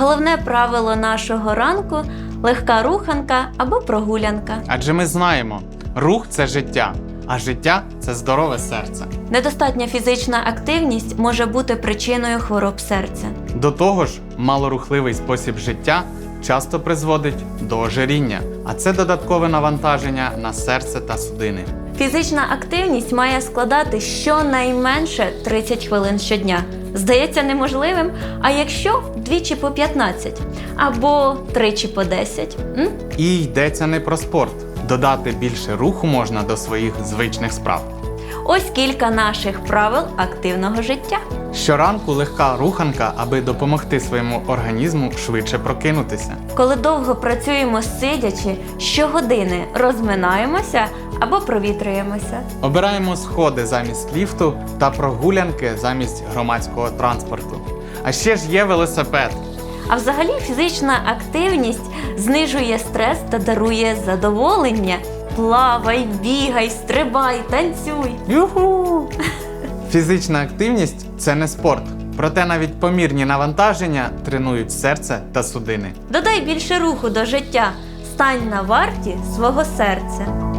Головне правило нашого ранку легка руханка або прогулянка. Адже ми знаємо, рух це життя, а життя це здорове серце. Недостатня фізична активність може бути причиною хвороб серця. До того ж, малорухливий спосіб життя часто призводить до ожиріння, а це додаткове навантаження на серце та судини. Фізична активність має складати щонайменше 30 хвилин щодня. Здається неможливим, а якщо двічі по 15 або тричі по 10, м? І йдеться не про спорт. Додати більше руху можна до своїх звичних справ. ось кілька наших правил активного життя. Щоранку легка руханка, аби допомогти своєму організму швидше прокинутися. Коли довго працюємо сидячи, щогодини розминаємося або провітрюємося. Обираємо сходи замість ліфту та прогулянки замість громадського транспорту. А ще ж є велосипед. А взагалі фізична активність знижує стрес та дарує задоволення. Плавай, бігай, стрибай, танцюй. Юху! Фізична активність це не спорт. Проте навіть помірні навантаження тренують серце та судини. Додай більше руху до життя. Стань на варті свого серця.